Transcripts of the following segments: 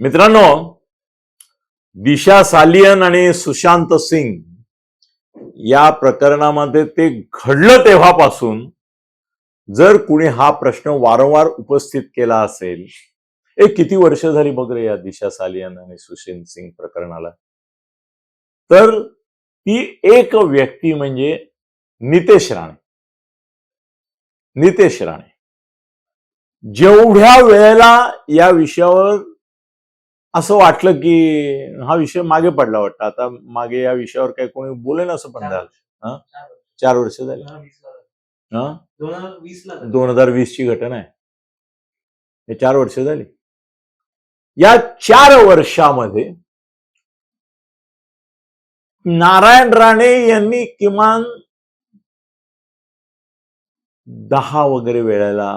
मित्रांनो दिशा सालियन आणि सुशांत सिंग या प्रकरणामध्ये ते घडलं तेव्हापासून जर कुणी हा प्रश्न वारंवार उपस्थित केला असेल ए किती वर्ष झाली बघ रे या दिशा सालियन आणि सुशांत सिंग प्रकरणाला? तर ती एक व्यक्ती म्हणजे नितेश राणे. नितेश राणे. जेवढ्या वेळेला या विषयावर असं वाटलं की हा विषय मागे पडला वाटतं. आता मागे या विषयावर काही कोणी बोलेन असं पण झालं. हा? चार वर्ष झाली. दोन हजार वीस ची घटना आहे. हे चार वर्ष झाली. या चार वर्षामध्ये नारायण राणे यांनी किमान दहा वगैरे वेळेला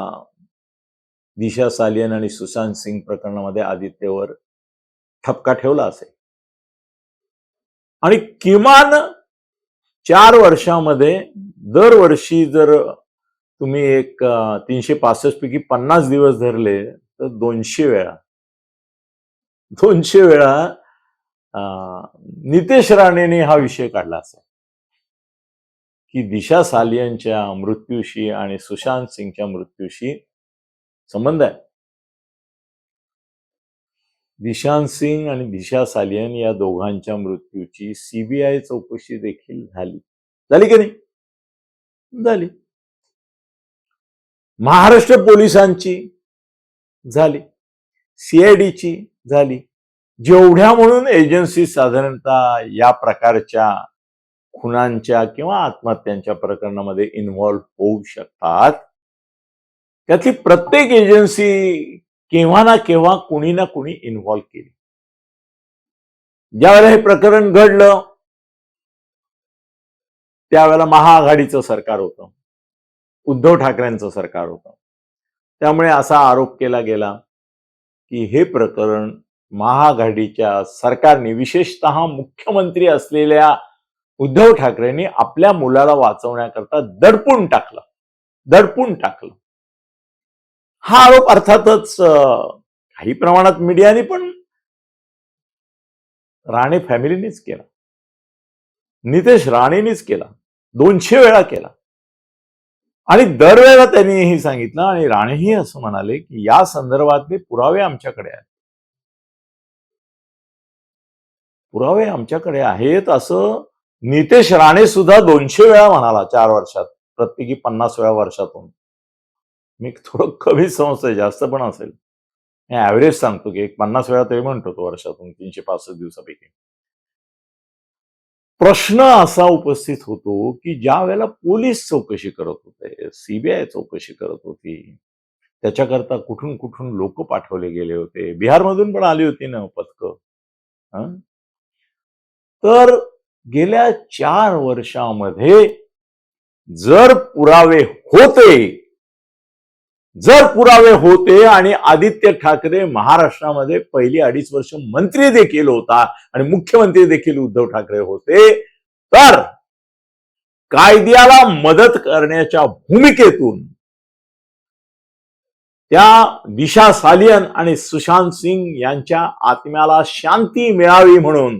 दिशा सालियन आणि सुशांत सिंग प्रकरणामध्ये आदित्यवर ठपका ठेवला असेल आणि किमान चार वर्षामध्ये दरवर्षी जर तुम्ही एक तीनशे पासष्ट पैकी पन्नास दिवस धरले तर दोनशे वेळा. दोनशे वेळा नितेश राणेने हा विषय काढला असेल की दिशा सालियनच्या मृत्यूशी आणि सुशांत सिंगच्या मृत्यूशी संबंध आहे. दिशांत सिंग आणि दिशा सालियन या दोघांच्या मृत्यूची सीबीआय चौकशी देखील झाली. झाली की नाही? झाली. महाराष्ट्र पोलिसांची झाली. सीआयडीची झाली. जेवढ्या म्हणून एजन्सी साधारणतः या प्रकारच्या खुनांच्या किंवा आत्महत्यांच्या प्रकरणामध्ये इन्व्हॉल्व्ह होऊ शकतात त्यातली प्रत्येक एजन्सी केव्हा ना केव्हा कुणी ना कुणी इन्व्हॉल्व केली. ज्यावेळेला हे प्रकरण घडलं त्यावेळेला महाआघाडीचं सरकार होतं. उद्धव ठाकरेंचं सरकार होतं. त्यामुळे असा आरोप केला गेला की हे प्रकरण महाआघाडीच्या सरकारने विशेषतः मुख्यमंत्री असलेल्या उद्धव ठाकरेंनी आपल्या मुलाला वाचवण्याकरता दडपून टाकलं. दडपून टाकलं. हा आरोप अर्थातच काही प्रमाणात मीडियाने पण राणे फॅमिलीनेच केला. नितेश राणेनेच केला. दोनशे वेळा केला. आणि दरवेळेला त्यांनीही सांगितलं आणि राणेही असं म्हणाले की या संदर्भातले पुरावे आमच्याकडे आहेत. पुरावे आमच्याकडे आहेत असं नितेश राणे सुद्धा दोनशे वेळा म्हणाला चार वर्षात प्रत्येकी पन्नास वेळा वर्षातून. मी थोडं कमी समजतोय जास्त पण असेल. मी ॲव्हरेज सांगतो की एक पन्नास वेळा तरी म्हणतो तो वर्षातून तीनशे पासष्ट दिवसापैकी. प्रश्न असा उपस्थित होतो की ज्या वेळेला पोलीस चौकशी करत होते सीबीआय चौकशी करत होती त्याच्याकरता कुठून कुठून लोक पाठवले गेले होते बिहारमधून पण आली होती ना पथकं तर गेल्या चार वर्षामध्ये जर पुरावे होते जर पुरावे होते आणि आदित्य ठाकरे महाराष्ट्रामध्ये पहिली अडीच वर्ष मंत्री देखील होता आणि मुख्यमंत्री देखील उद्धव ठाकरे होते तर कायद्याला मदत करण्याच्या भूमिकेतून त्या दिशा सालियन आणि सुशांत सिंग यांच्या आत्म्याला शांती मिळावी म्हणून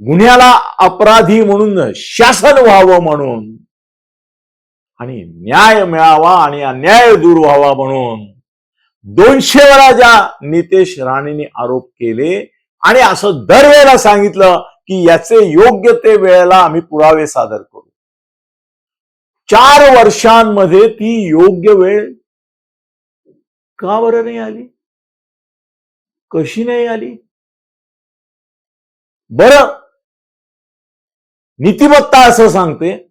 गुन्ह्याला अपराधी म्हणून शासन व्हावं म्हणून आणि न्याय मिळावा आणि अन्याय दूर व्हावा म्हणून दोनशे वेळा ज्या नितेश राणेंनी आरोप केले आणि असं दरवेळेला सांगितलं की याचे योग्य ते वेळेला आम्ही पुरावे सादर करू. चार वर्षांमध्ये ती योग्य वेळ का बरं नाही आली? कशी नाही आली? बरं नीतिमत्ता असं सांगते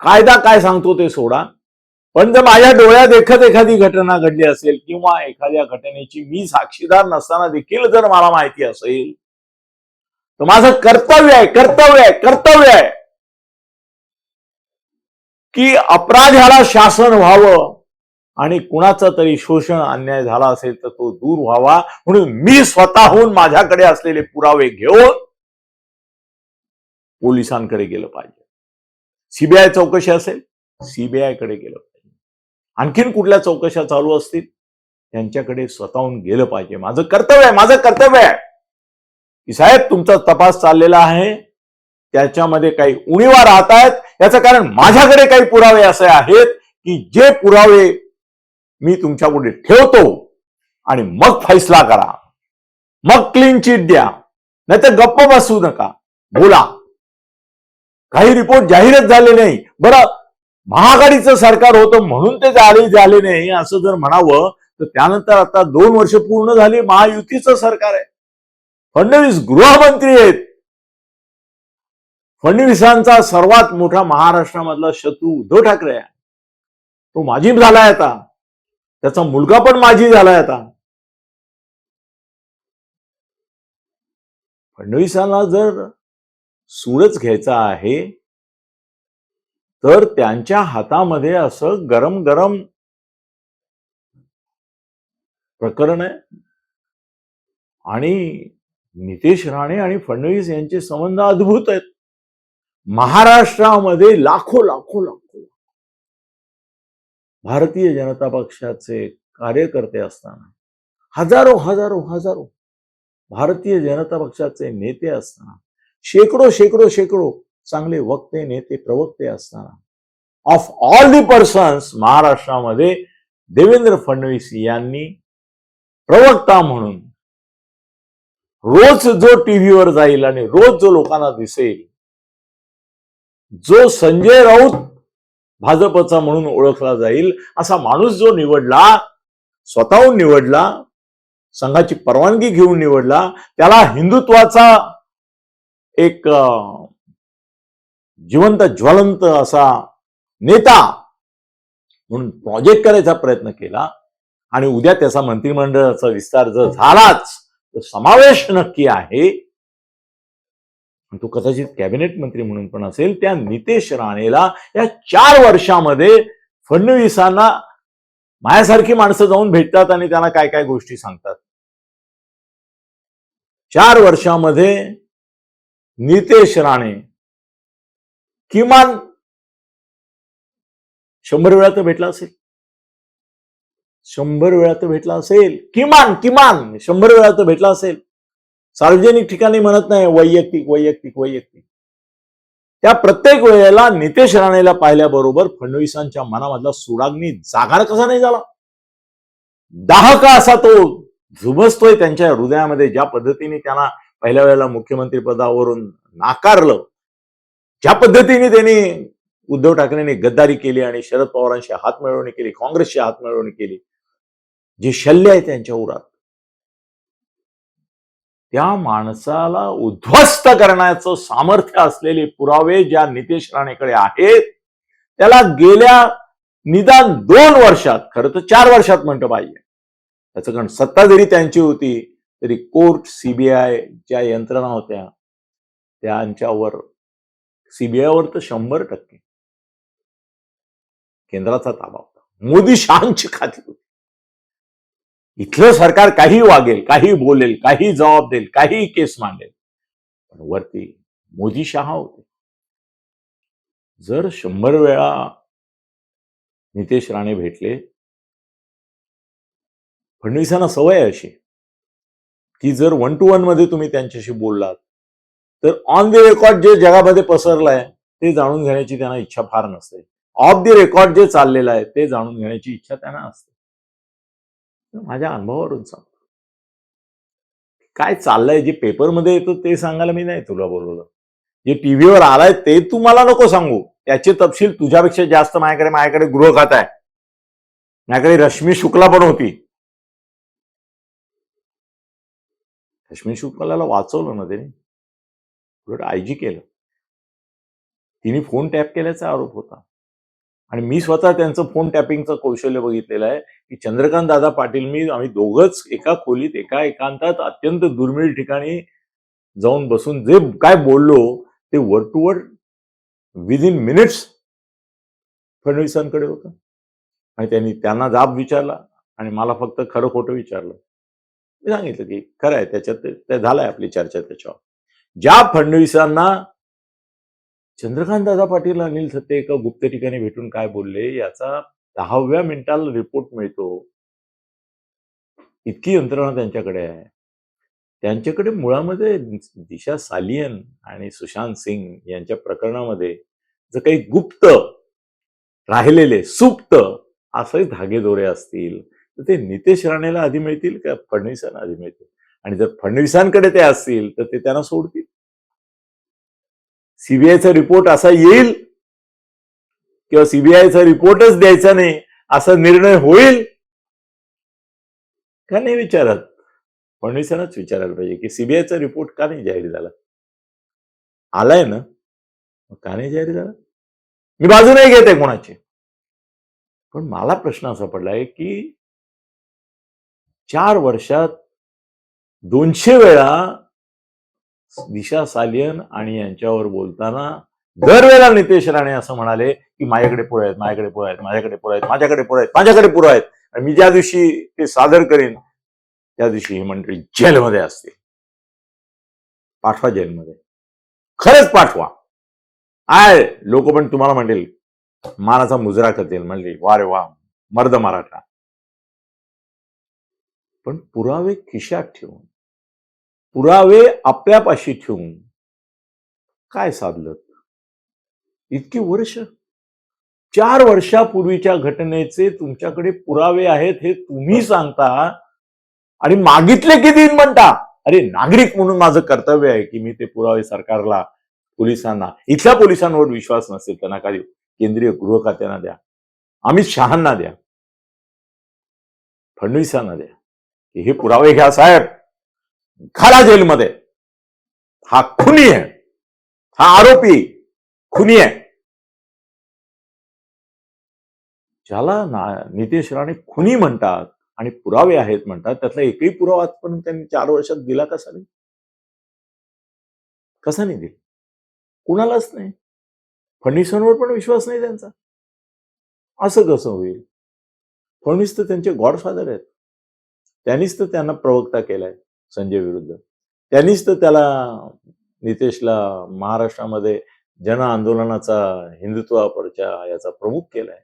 कायदा काय सांगतो ते सोडा. पण जर माझ्या डोळ्यात देखत एखादी घटना घडली असेल किंवा एखाद्या घटनेची मी साक्षीदार नसताना देखील जर मला माहिती असेल तर माझं कर्तव्य आहे कर्तव्य आहे कर्तव्य आहे की अपराध्याला शासन व्हावं आणि कुणाचा तरी शोषण अन्याय झाला असेल तर तो दूर व्हावा. म्हणून मी स्वतःहून माझ्याकडे असलेले पुरावे घेऊन पोलिसांकडे गेलं पाहिजे. सीबीआय चौकशी असेल सीबीआयकडे गेलं पाहिजे. आणखीन कुठल्या चौकशा चालू असतील? यांच्याकडे स्वतःहून गेलं पाहिजे. माझं कर्तव्य आहे माझं कर्तव्य आहे. की साहेब तुमचा तपास चाललेला आहे. त्याच्यामध्ये काही उणीवा राहत आहेत. याचं कारण माझ्याकडे काही पुरावे असे आहेत की जे पुरावे मी तुमच्यापुढे ठेवतो आणि मग फैसला करा. मग क्लीन चिट द्या. नाही तर गप्प बसू नका. बोला. काही रिपोर्ट जाहीरच झाले नाही. बरं महाआघाडीचं सरकार होतं म्हणून ते जाहीर झाले नाही असं जर म्हणावं तर त्यानंतर आता दोन वर्ष पूर्ण झाली महायुतीचं सरकार आहे. फडणवीस गृहमंत्री आहेत. फडणवीसांचा सर्वात मोठा महाराष्ट्रामधला शत्रू उद्धव ठाकरे आहे. तो माझी झालाय आता. त्याचा मुलगा पण माझी झालाय आता. फडणवीसांना जर सूडच घ्यायचा आहे तर त्यांच्या हातामध्ये असं गरम गरम प्रकरण आहे. आणि नितेश राणे आणि फडणवीस यांचे संबंध अद्भुत आहेत. महाराष्ट्रामध्ये लाखो लाखो लाखो भारतीय जनता पक्षाचे कार्यकर्ते असताना हजारो हजारो हजारो भारतीय जनता पक्षाचे नेते असताना शेकडो शेकडो शेकडो चांगले वक्ते नेते प्रवक्ते असताना. ऑफ ऑल दी पर्सन्स महाराष्ट्रामध्ये देवेंद्र फडणवीस यांनी प्रवक्ता म्हणून रोज जो टीव्हीवर जाईल आणि रोज जो लोकांना दिसेल जो संजय राऊत भाजपचा म्हणून ओळखला जाईल असा माणूस जो निवडला स्वतःहून निवडला संघाची परवानगी घेऊन निवडला त्याला हिंदुत्वाचा एक जिवंत ज्वलंत असा नेता म्हणून प्रोजेक्ट करायचा प्रयत्न केला आणि उद्या त्याचा मंत्रिमंडळाचा विस्तार जर झालाच तर समावेश नक्की आहे. तो कदाचित कॅबिनेट मंत्री म्हणून पण असेल त्या नितेश राणेला या चार वर्षामध्ये फडणवीसांना माझ्यासारखी माणसं जाऊन भेटतात आणि त्यांना काय काय गोष्टी सांगतात. चार वर्षामध्ये नितेश राणे. किमान शंभर वेळा तर भेटला असेल. शंभर वेळा तर भेटला असेल. किमान किमान शंभर वेळा तर भेटला असेल. सार्वजनिक ठिकाणी म्हणत नाही वैयक्तिक वैयक्तिक वैयक्तिक. त्या प्रत्येक वेळेला नितेश राणेला पाहिल्याबरोबर फडणवीसांच्या मनामधला सुडाग्नी जागार कसा नाही झाला? दाहका असा तो झुबसतोय त्यांच्या हृदयामध्ये ज्या पद्धतीने त्यांना पहिल्या वेळेला मुख्यमंत्री पदावरून नाकारलं. ज्या पद्धतीने त्यांनी उद्धव ठाकरेंनी गद्दारी केली आणि शरद पवारांशी हातमिळवणी केली काँग्रेसशी हातमिळवणी केली जे शल्य आहे त्यांच्या उरात त्या माणसाला उद्ध्वस्त करण्याचं सामर्थ्य असलेले पुरावे ज्या नितेश राणेकडे आहेत त्याला गेल्या निदान दोन वर्षात खरं तर चार वर्षात म्हणतं पाहिजे. त्याचं कारण सत्ता जरी त्यांची होती तरी कोर्ट सीबीआय ज्या यंत्रणा होत्या त्यांच्यावर सीबीआयवर तर शंभर टक्के. केंद्राचा ताबा होता. मोदी शहांची खाती होती. इथलं सरकार काही वागेल काही बोलेल काही जबाब देईल काही केस मांडेल पण वरती मोदी शहा होते. जर शंभर वेळा नितेश राणे भेटले फडणवीसांना सवय अशी. की जर वन टू वनमध्ये तुम्ही त्यांच्याशी बोललात तर ऑन द रेकॉर्ड जे जगामध्ये पसरलंय ते जाणून घेण्याची त्यांना इच्छा फार नसते. ऑफ द रेकॉर्ड जे चाललेलं आहे ते जाणून घेण्याची इच्छा त्यांना असते. माझ्या अनुभवावरून सांगतो. काय चाललंय जे पेपरमध्ये येतं ते सांगायला मी नाही तुला बोलवलं. जे टीव्हीवर आलाय ते तू मला नको सांगू. त्याचे तपशील तुझ्यापेक्षा जास्त माझ्याकडे माझ्याकडे गृह खात आहे. माझ्याकडे रश्मी शुक्ला पण होती. रश्मी शुक्लाला वाचवलं ना त्याने. उलट आयजी केलं. तिने फोन टॅप केल्याचा आरोप होता. आणि मी स्वतः त्यांचं फोन टॅपिंगचं कौशल्य बघितलेलं आहे की चंद्रकांत दादा पाटील मी आम्ही दोघंच एका खोलीत एका एकांतात अत्यंत दुर्मिळ ठिकाणी जाऊन बसून जे काय बोललो ते word to word within minutes फडणवीसांकडे होतं. आणि त्यांनी त्यांना जाब विचारला आणि मला फक्त खरं खोटं विचारलं. मी सांगितलं की खरं आहे त्याच्यात त्या झालाय झालंय आपली चर्चा त्याच्यावर. ज्या फडणवीसांना चंद्रकांत दादा पाटील अनिल सत्ते एका गुप्त ठिकाणी भेटून काय बोलले याचा दहाव्या मिनिटाला रिपोर्ट मिळतो. इतकी यंत्रणा त्यांच्याकडे आहे. त्यांच्याकडे मुळामध्ये दिशा सालियन आणि सुशांत सिंग यांच्या प्रकरणामध्ये जर काही गुप्त राहिलेले सुप्त असे धागेदोरे असतील तर ते नितेश राणेला आधी मिळतील का फडणवीसांना आधी मिळतील? आणि जर फडणवीसांकडे ते असतील तर ते त्यांना सोडतील? सीबीआयचा रिपोर्ट असा येईल किंवा सीबीआयचा रिपोर्टच द्यायचा नाही असा निर्णय होईल? का नाही विचारत? फडणवीसांनाच विचारायला पाहिजे की सीबीआयचा रिपोर्ट का नाही जाहीर झाला? आलाय ना? मग का नाही जाहीर झाला? मी बाजू नाही घेत आहे कोणाची. पण मला प्रश्न असा पडलाय की चार वर्षात दोनशे वेळा दिशा सालियन आणि यांच्यावर बोलताना दरवेळेला नितेश राणे असं म्हणाले की माझ्याकडे पुरं आहेत माझ्याकडे पुरं आहेत माझ्याकडे पुरं आहेत माझ्याकडे पुरं आहेत माझ्याकडे पुरं आहेत. आणि मी ज्या दिवशी ते सादर करेन त्या दिवशी ही मंडळी जेलमध्ये असते. पाठवा जेलमध्ये. खरंच पाठवा. आय लोक पण तुम्हाला म्हणतील मानाचा मुजरा करतील. म्हणले वा रे वा मर्द मराठा. पण पुरावे खिशात ठेवून पुरावे आपल्यापाशी ठेवून काय साधलं? इतकी वर्ष? चार वर्षापूर्वीच्या घटनेचे तुमच्याकडे पुरावे आहेत हे तुम्ही सांगता आणि मागितले किती म्हणता? अरे नागरिक म्हणून माझं कर्तव्य आहे की मी ते पुरावे सरकारला पोलिसांना इथल्या पोलिसांवर विश्वास नसेल त्यांना काही केंद्रीय गृह खात्यांना द्या अमित शहांना द्या फडणवीसांना द्या. की हे पुरावे घ्या साहेब. घाला जेलमध्ये. हा खुनी आहे. हा आरोपी खुनी आहे. ज्याला ना- नितेश राणे खुनी म्हणतात आणि पुरावे आहेत म्हणतात त्यातला एकही पुरावा आजपर्यंत त्यांनी चार वर्षात दिला कसा नाही? कसा नाही दिला? कुणालाच नाही. फडणवीसांवर पण विश्वास नाही त्यांचा. असं कसं होईल? फडणवीस तर त्यांचे गॉडफादर आहेत. त्यांनीच तर त्यांना प्रवक्ता केलाय संजय विरुद्ध. त्यांनीच तर त्याला नितेशला महाराष्ट्रामध्ये जन आंदोलनाचा हिंदुत्वापरच्या याचा प्रमुख केलाय.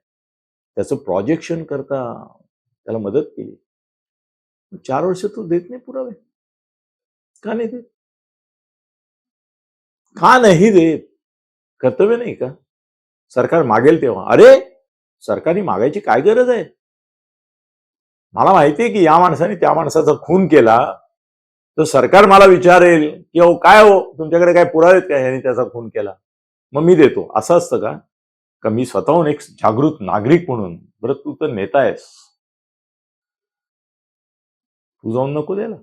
त्याचं प्रोजेक्शन करता त्याला मदत केली. चार वर्ष तू देत नाही पुरावे. का नाही देत? का नाही देत? कर्तव्य नाही का? सरकार मागेल तेव्हा. अरे सरकारने मागायची काय गरज आहे? मला माहिती आहे की या माणसाने त्या माणसाचा खून केला. तर सरकार मला विचारेल की अहो काय हो तुमच्याकडे काय पुरावे आहेत का? ह्याने त्याचा खून केला. मग मी देतो. असं असतं का? का मी स्वतःहून एक जागृत नागरिक म्हणून बरं तू तर नेता आहेस. तू जाऊन नको द्यायला.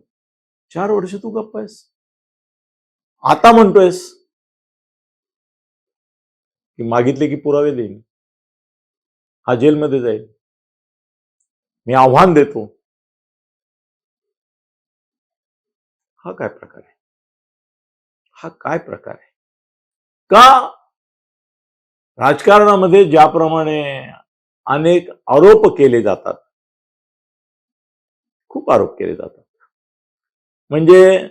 चार वर्ष तू गप्प आहेस. आता म्हणतोयस की मागितले की पुरावे देईन. हा जेलमध्ये जाईल. मी आव्हान देतो. हा काय प्रकार आहे? हा काय प्रकार आहे? का? राजकारणामध्ये ज्याप्रमाणे अनेक आरोप केले जातात खूप आरोप केले जातात. म्हणजे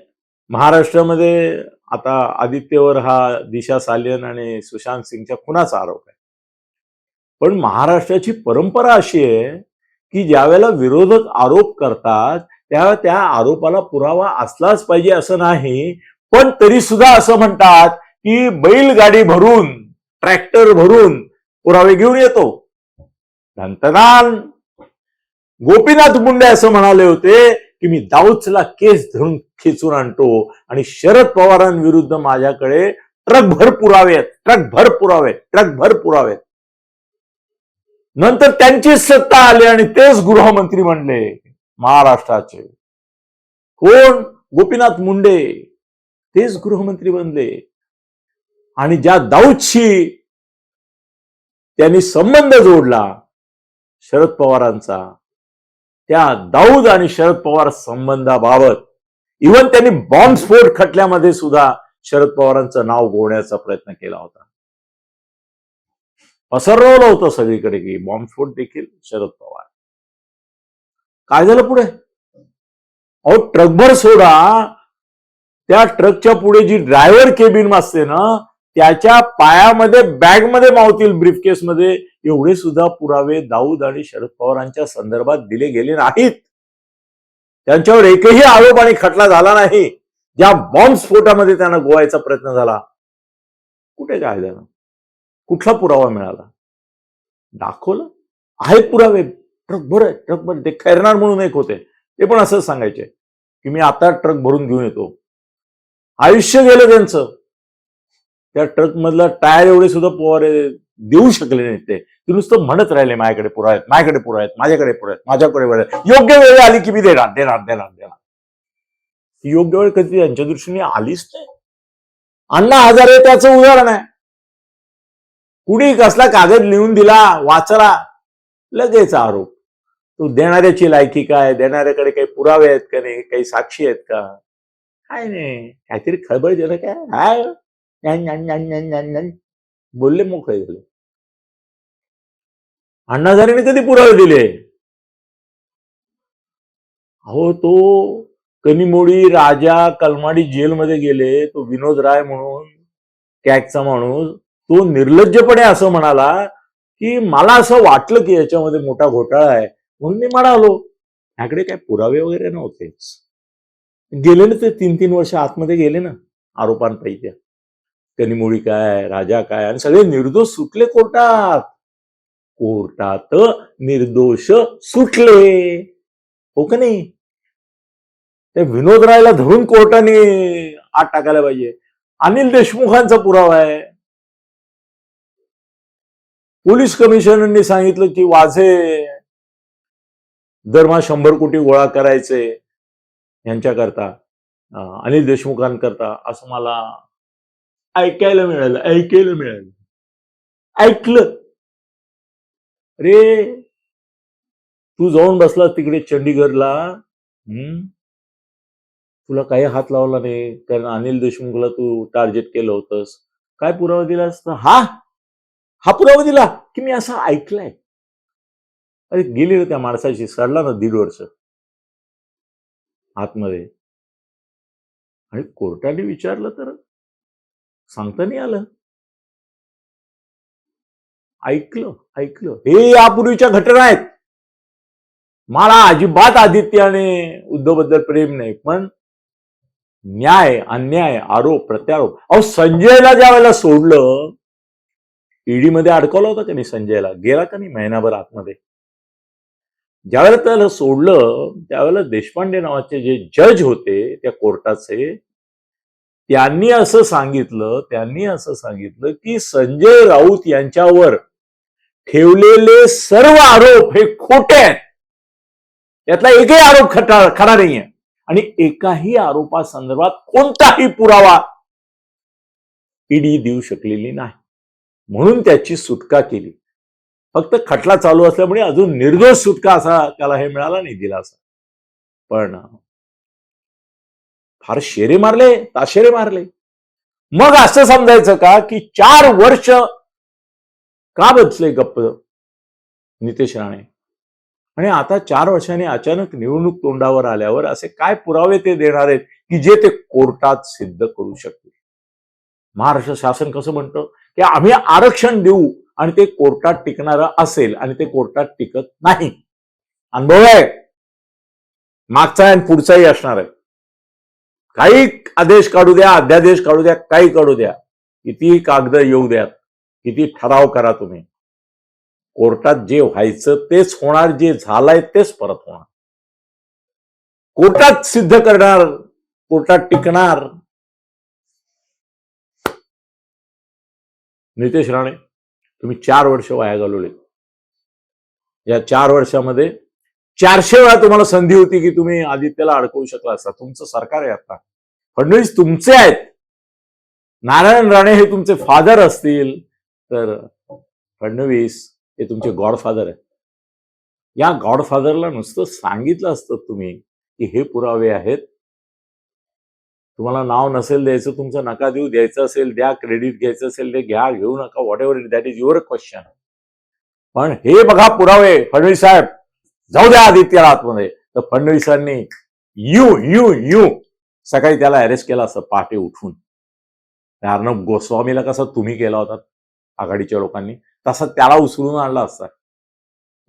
महाराष्ट्रामध्ये आता आदित्यवर हा दिशा सालियन आणि सुशांत सिंगच्या खुनाचा आरोप आहे. पण महाराष्ट्राची परंपरा अशी आहे की ज्यावेळेला विरोधक आरोप करतात त्या त्या आरोपाला पुरावा असलाच पाहिजे असं नाही. पण तरी सुद्धा असं म्हणतात की बैलगाडी भरून ट्रॅक्टर भरून पुरावे घेऊन येतो. धंतनान गोपीनाथ मुंडे असं म्हणाले होते की मी दाऊदला केस धरून खेचून आणतो आणि शरद पवारांविरुद्ध माझ्याकडे ट्रकभर पुरावे आहेत ट्रकभर पुरावे ट्रकभर पुरावे आहेत. नंतर त्यांचीच सत्ता आली आणि तेच गृहमंत्री म्हणले महाराष्ट्राचे. कोण? गोपीनाथ मुंडे. तेच गृहमंत्री बनले. आणि ज्या दाऊदशी त्यांनी संबंध जोडला शरद पवारांचा त्या दाऊद आणि शरद पवार संबंधाबाबत इवन त्यांनी बॉम्बस्फोट खटल्यामध्ये सुद्धा शरद पवारांचं नाव गोवण्याचा प्रयत्न केला होता. पसरवलं होतं सगळीकडे की बॉम्बस्फोट देखील शरद पवार. काय झालं पुढे? अहो ट्रकभर सोडा. त्या ट्रकच्या पुढे जी ड्रायव्हर केबिन असते ना त्याच्या पायामध्ये बॅगमध्ये मावतील ब्रीफकेसमध्ये. एवढे सुद्धा पुरावे दाऊद आणि शरद पवारांच्या संदर्भात दिले गेले नाहीत. त्यांच्यावर एकही आरोप आणि खटला झाला नाही. ज्या बॉम्बस्फोटामध्ये त्यांना गोवायचा प्रयत्न झाला. कुठे काय झालं? कुठला पुरावा मिळाला? दाखवलं? आहेत पुरावे. ट्रक बरं ट्रक भर. ते खैरणार म्हणून एक होते. ते पण असंच सांगायचे की मी आता ट्रक भरून घेऊन येतो. आयुष्य गेलं त्यांचं. त्या ट्रक मधला टायर एवढे सुद्धा पोवारे देऊ शकले नाहीत ते. ते नुसतं म्हणत राहिले माझ्याकडे पुरा आहेत. माझ्याकडे पुरा आहेत. माझ्याकडे पुरा आहेत. माझ्याकडे वेळ योग्य वेळ आली की मी देणार देणार देणार देणार. योग्य वेळ कधी? त्यांच्या दृष्टीने आलीच नाही. अण्णा हजारे त्याचं उदाहरण आहे. कुणी कसला कागद लिहून दिला वाचला लगेच आरोप. तू देणाऱ्याची लायकी काय? देणाऱ्याकडे काही पुरावे आहेत का नाही? काही साक्षी आहेत का? काय नाही. काहीतरी खळबळजनक आहे हाय. बोलले मोकळे झाले. अण्णाधारेने कधी पुरावे दिले? अहो तो कनिमोडी राजा कलमाडी जेलमध्ये गेले. तो विनोद राय म्हणून कॅगचा माणूस. तो निर्लज्जपणे असं म्हणाला की मला असं वाटलं की याच्यामध्ये मोठा घोटाळा आहे. म्हणून मी म्हणालो ह्याकडे काय पुरावे वगैरे नव्हतेच गेले ना ते तीन तीन वर्ष आतमध्ये गेले ना आरोपांपैकी. त्या कनिमोळी काय राजा काय आणि सगळे निर्दोष सुटले कोर्टात. कोर्टात निर्दोष सुटले. हो का नाही? ते विनोद रायला धरून कोर्टाने आत टाकायला पाहिजे. अनिल देशमुखांचा पुरावा आहे. पोलीस कमिशनरनी सांगितलं की वाझे दरमहा शंभर कोटी गोळा करायचे यांच्याकरता अनिल देशमुखांकरता असं मला ऐकायला मिळालं ऐकायला मिळालं. ऐकलं. रे तू जाऊन बसला तिकडे चंडीगडला हम्म? तुला काही हात लावला नाही कारण अनिल देशमुखला तू टार्गेट केलं होतंस. काय पुरावा दिला असता हा? हा पुरावा दिला की मी असं ऐकलंय. अरे गेली रे त्या माणसाशी सडला ना दीड वर्ष. आतमध्ये. आणि कोर्टाने विचारलं तर सांगता नाही आलं. ऐकलं ऐकलं. हे यापूर्वीच्या घटना आहेत. मला अजिबात आदित्य आणि उद्धवबद्दल प्रेम नाही पण न्याय अन्याय आरोप प्रत्यारोप. अहो संजयला ज्या वेळेला सोडलं ईडीमध्ये अडकवला होता का नाही संजयला? गेला का नाही महिनाभर आतमध्ये? ज्यावेळेला त्याला सोडलं त्यावेळेला देशपांडे नावाचे जे जज होते त्या कोर्टाचे त्यांनी असं सांगितलं त्यांनी असं सांगितलं की संजय राऊत यांच्यावर ठेवलेले सर्व आरोप हे खोटे आहेत. यातला एकही आरोप खटा खरा नाहीये आणि एकाही आरोपासंदर्भात कोणताही पुरावा ईडी देऊ शकलेली नाही. म्हणून त्याची सुटका केली. फक्त खटला चालू असल्यामुळे अजून निर्दोष सुटका असा त्याला हे मिळाला नाही दिला असा पण फार शेरे मारले ताशेरे मारले. मग असं समजायचं का की चार वर्ष का बसले गप्प नितेश राणे? आणि आता चार वर्षांनी अचानक निवडणूक तोंडावर आल्यावर असे काय पुरावे ते देणार आहेत की जे ते कोर्टात सिद्ध करू शकतील? महाराष्ट्र शासन कसं म्हणतं? की आम्ही आरक्षण देऊ आणि ते कोर्टात टिकणारं असेल आणि ते कोर्टात टिकत नाही. अनुभव आहे? मागचा आणि पुढचाही असणार आहे. काही आदेश काढू द्या अध्यादेश काढू द्या काही काढू द्या. किती कागद येऊ द्या किती ठराव करा तुम्ही. कोर्टात जे व्हायचं तेच होणार जे झालंय तेच परत होणार. कोर्टात सिद्ध करणार कोर्टात टिकणार नितेश राणे तुम्ही चार वर्ष वाया घालवले या चार वर्षामध्ये चारशे वेळा तुम्हाला संधी होती की तुम्ही आदित्यला अडकवू शकला असता. तुमचं सरकार आहे आता. फडणवीस तुमचे आहेत. नारायण राणे हे तुमचे फादर असतील. तर फडणवीस हे तुमचे गॉडफादर आहेत. या गॉडफादरला नुसतं सांगितलं असतं तुम्ही की हे पुरावे आहेत. तुम्हाला नाव नसेल द्यायचं तुमचं नका देऊ द्यायचं असेल द्या क्रेडिट घ्यायचं असेल ते घ्या घेऊ नका whatever that is your question पण हे बघा पुरावे फडणवीस साहेब. जाऊ द्या आदित्यला आतमध्ये तर फडणवीसांनी यू यू यू सकाळी त्याला अरेस्ट केला असं पहाटे उठून. अर्णब गोस्वामीला कसा तुम्ही केला होता आघाडीच्या लोकांनी? तसा त्याला उचलून आणला असता.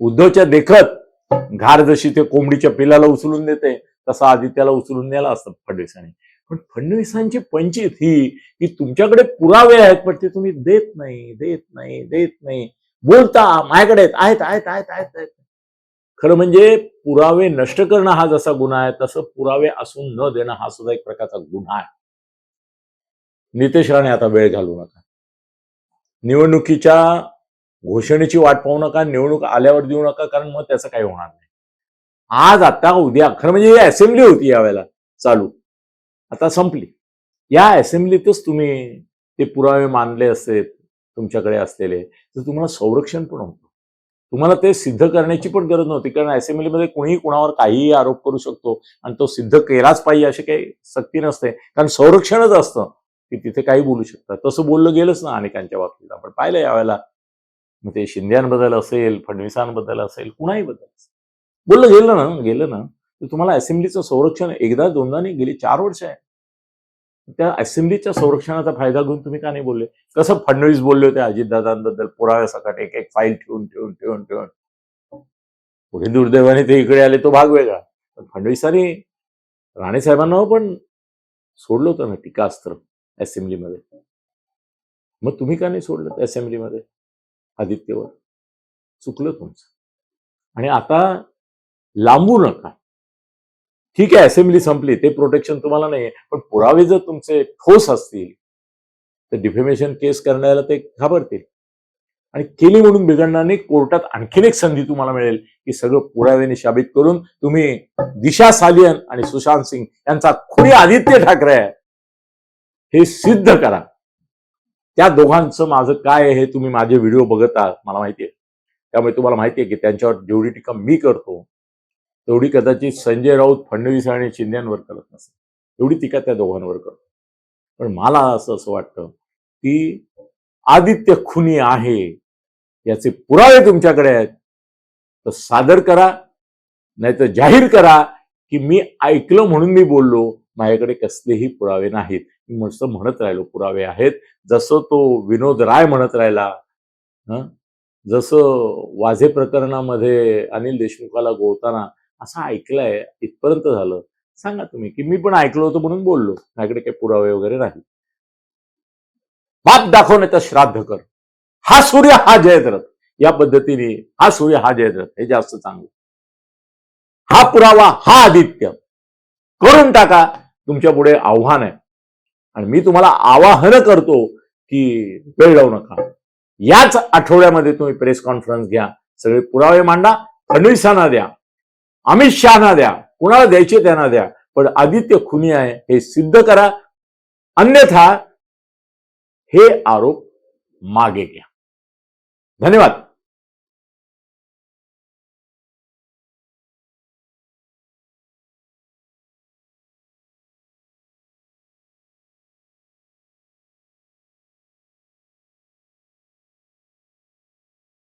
उद्धवच्या देखत घार जशी ते कोंबडीच्या पिलाला उचलून देते तसा आदित्याला उचलून नेला असतं फडणवीसांनी पण फडणवीसांची पंचित ही की तुमच्याकडे पुरावे आहेत पण ते तुम्ही देत नाही देत नाही देत नाही. बोलता माझ्याकडे आहेत आहेत आहेत आहेत आहेत खरं म्हणजे पुरावे नष्ट करणं हा जसा गुन्हा आहे तसं पुरावे असून न देणं हा सुद्धा एक प्रकारचा गुन्हा आहे. नितेश राणे आता वेळ घालू नका. निवडणुकीच्या घोषणेची वाट पाहू नका निवडणूक आल्यावर देऊ नका कारण मग त्याचं काही होणार नाही. आज आता उद्या खरं म्हणजे ही असेंब्ली होती यावेळेला चालू. आता संपली. या असेंब्लीतच तुम्ही ते पुरावे मानले असते तुमच्याकडे असलेले तर तुम्हाला संरक्षण पण होतं. तुम्हाला ते सिद्ध करण्याची पण गरज नव्हती कारण असेंब्लीमध्ये कोणीही कुणावर काहीही आरोप करू शकतो आणि तो सिद्ध केलाच पाहिजे अशी काही सक्ती नसते. कारण संरक्षणच असतं की तिथे काही बोलू शकतात. तसं बोललं गेलंच ना अनेकांच्या बाबतीत. आपण पाहिलं यावेळेला. मग ते शिंद्यांबद्दल असेल फडणवीसांबद्दल असेल कुणाही बद्दल असेल. बोललं गेलं ना गेलं ना. तर तुम्हाला असेंब्लीचं संरक्षण एकदा दोनदा नाही गेली चार वर्ष आहे. त्या असेंब्लीच्या संरक्षणाचा फायदा घेऊन तुम्ही का नाही बोलले? कसं फडणवीस बोलले होते अजितदादांबद्दल पुराव्यासकट एक एक फाईल ठेवून ठेवून ठेवून ठेवून. पुढे दुर्दैवाने ते इकडे आले तो भाग वेगळा. पण फडणवीसांनी राणे साहेबांना पण सोडलं होतं ना टीकास्त्र असेंब्लीमध्ये. मग तुम्ही का नाही सोडलं असेंब्लीमध्ये? आदित्यवर. चुकलं तुमचं. आणि आता लांबू नका. ठीक आहे असेंब्ली संपली ते प्रोटेक्शन तुम्हाला नाही पण पुरावे जर तुमचे ठोस असतील तर डिफेमेशन केस करण्याला ते घाबरतील. आणि केली म्हणून बिघडणार नाही कोर्टात आणखीन एक संधी तुम्हाला मिळेल की सगळं पुराव्याने शाबित करून तुम्ही दिशा सालियन आणि सुशांत सिंग यांचा खुनी आदित्य ठाकरे आहे हे सिद्ध करा. त्या दोघांचं माझं काय आहे हे तुम्ही माझे व्हिडिओ बघत आहात मला माहिती आहे. त्यामुळे तुम्हाला माहिती आहे की त्यांच्यावर जेवढी टीका मी करतो तेवढी कदाचित संजय राऊत फडणवीस आणि शिंद्यांवर करत नसेल. एवढी टीका त्या दोघांवर करतो. पण मला असं असं वाटतं की आदित्य खुनी आहे याचे पुरावे तुमच्याकडे आहेत. तर सादर करा नाहीतर जाहीर करा की मी ऐकलं म्हणून मी बोललो माझ्याकडे कसलेही पुरावे नाहीत. मी मस्त म्हणत राहिलो पुरावे आहेत. जसं तो विनोद राय म्हणत राहिला जसं वाझे प्रकरणामध्ये अनिल देशमुखाला गोवताना असं ऐकलंय इथपर्यंत झालं. सांगा तुम्ही की मी पण ऐकलं होतं म्हणून बोललो. माझ्याकडे काही पुरावे वगैरे नाही बाप दाखवण्याचा श्राद्ध कर. हा सूर्य हा जयद्रथ. या पद्धतीने हा सूर्य हा जयद्रथ. हे जास्त चांगलं. हा पुरावा हा आदित्य. करून टाका. तुमच्यापुढे आव्हान आहे. आणि मी तुम्हाला आवाहन करतो की वेळ लावू नका. याच आठवड्यामध्ये तुम्ही प्रेस कॉन्फरन्स घ्या. सगळे पुरावे मांडा. फडणवीसांना द्या. अमित शहाना द्या कुणाला द्यायचे त्यांना द्या पण आदित्य खुनी आहे हे सिद्ध करा. अन्यथा हे आरोप मागे घ्या. धन्यवाद.